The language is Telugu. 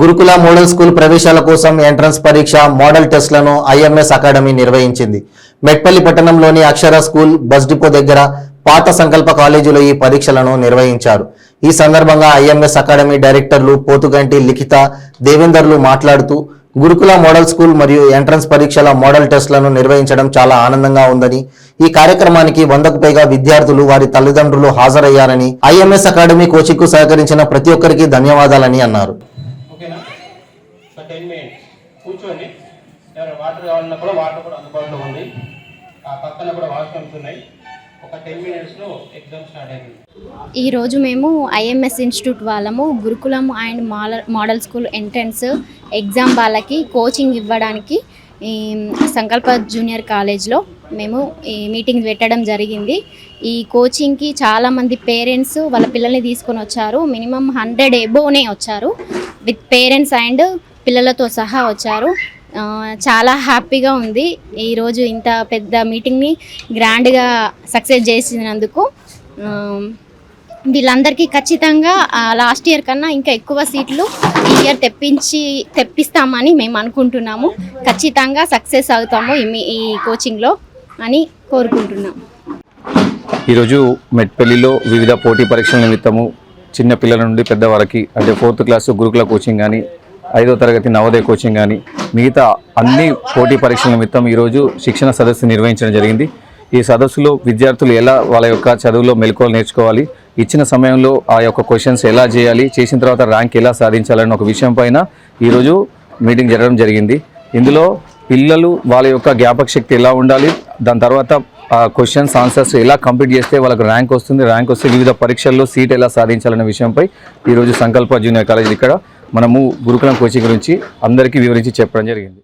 గురుకుల మోడల్ స్కూల్ ప్రవేశాల కోసం ఎంట్రన్స్ పరీక్ష మోడల్ టెస్ట్లను ఐఎంఎస్ అకాడమీ నిర్వహించింది. మెట్పల్లి పట్టణంలోని అక్షర స్కూల్ బస్ డిపో దగ్గర పాత సంకల్ప కాలేజీలో ఈ పరీక్షలను నిర్వహించారు. ఈ సందర్భంగా ఐఎంఎస్ అకాడమీ డైరెక్టర్లు పోతుగంటి లిఖిత దేవేందర్లు మాట్లాడుతూ గురుకుల మోడల్ స్కూల్ మరియు ఎంట్రన్స్ పరీక్షల మోడల్ టెస్ట్లను నిర్వహించడం చాలా ఆనందంగా ఉందని ఈ కార్యక్రమానికి వందకు పైగా విద్యార్థులు వారి తల్లిదండ్రులు హాజరయ్యారని ఐఎంఎస్ అకాడమీ కోచింగ్ సహకరించిన ప్రతి ఒక్కరికి ధన్యవాదాలని అన్నారు. ఒక టెన్ మినిట్స్. కూర్చొని ఎవరైనా వాటర్ కావాలన్నా కూడా వాటర్ కూడా అందుబాటులో ఉంది. ఆ పక్కన కూడా వాష్రూమ్స్ ఉన్నాయి. ఒక టెన్ మినిట్స్లో ఎగ్జామ్ స్టార్ట్ అయింది ఈరోజు మేము ఐఎంఎస్ ఇన్స్టిట్యూట్ వాళ్ళము గురుకులం and model model school entrance exam వాళ్ళకి కోచింగ్ ఇవ్వడానికి ఈ సంకల్ప జూనియర్ కాలేజ్లో మేము ఈ మీటింగ్ పెట్టడం జరిగింది. ఈ కోచింగ్కి చాలామంది పేరెంట్స్ వాళ్ళ పిల్లల్ని తీసుకొని వచ్చారు. మినిమం హండ్రెడ్ ఎబోనే వచ్చారు. విత్ పేరెంట్స్ అండ్ పిల్లలతో సహా వచ్చారు. చాలా హ్యాపీగా ఉంది. ఈరోజు ఇంత పెద్ద మీటింగ్ని గ్రాండ్గా సక్సెస్ చేసినందుకు. వీళ్ళందరికీ ఖచ్చితంగా లాస్ట్ ఇయర్ కన్నా ఇంకా ఎక్కువ సీట్లు ఈ ఇయర్ తెప్పించి తెప్పిస్తామని మేము అనుకుంటున్నాము. ఖచ్చితంగా సక్సెస్ అవుతాము ఈ మీ- ఈ కోచింగ్లో అని కోరుకుంటున్నాం. ఈరోజు మెట్పల్లిలో వివిధ పోటీ పరీక్షల నిమిత్తము చిన్న పిల్లల నుండి పెద్దవారికి అంటే ఫోర్త్ క్లాస్ గురుకుల కోచింగ్ కానీ ఐదో తరగతి నవోదయ కోచింగ్ కానీ మిగతా అన్ని పోటీ పరీక్షల నిమిత్తం ఈరోజు శిక్షణ సదస్సు నిర్వహించడం జరిగింది. ఈ సదస్సులో విద్యార్థులు ఎలా వాళ్ళ యొక్క చదువులో మెలకువలు నేర్చుకోవాలి ఇచ్చిన సమయంలో ఆ యొక్క క్వశ్చన్స్ ఎలా చేయాలి చేసిన తర్వాత ర్యాంక్ ఎలా సాధించాలన్న ఒక విషయం పైన ఈరోజు మీటింగ్ జరగడం జరిగింది. ఇందులో పిల్లలు వాళ్ళ యొక్క జ్ఞాపక శక్తి ఎలా ఉండాలి దాని తర్వాత ఆ క్వశ్చన్స్ ఆన్సర్స్ ఎలా కంప్లీట్ చేస్తే వాళ్ళకు ర్యాంక్ వస్తుంది ర్యాంక్ వస్తే వివిధ పరీక్షల్లో సీట్ ఎలా సాధించాలనే విషయంపై ఈరోజు సంకల్ప జూనియర్ కాలేజ్ ఇక్కడ మనము గురుకులం కోచింగ్ గురించి అందరికీ వివరించి చెప్పడం జరిగింది.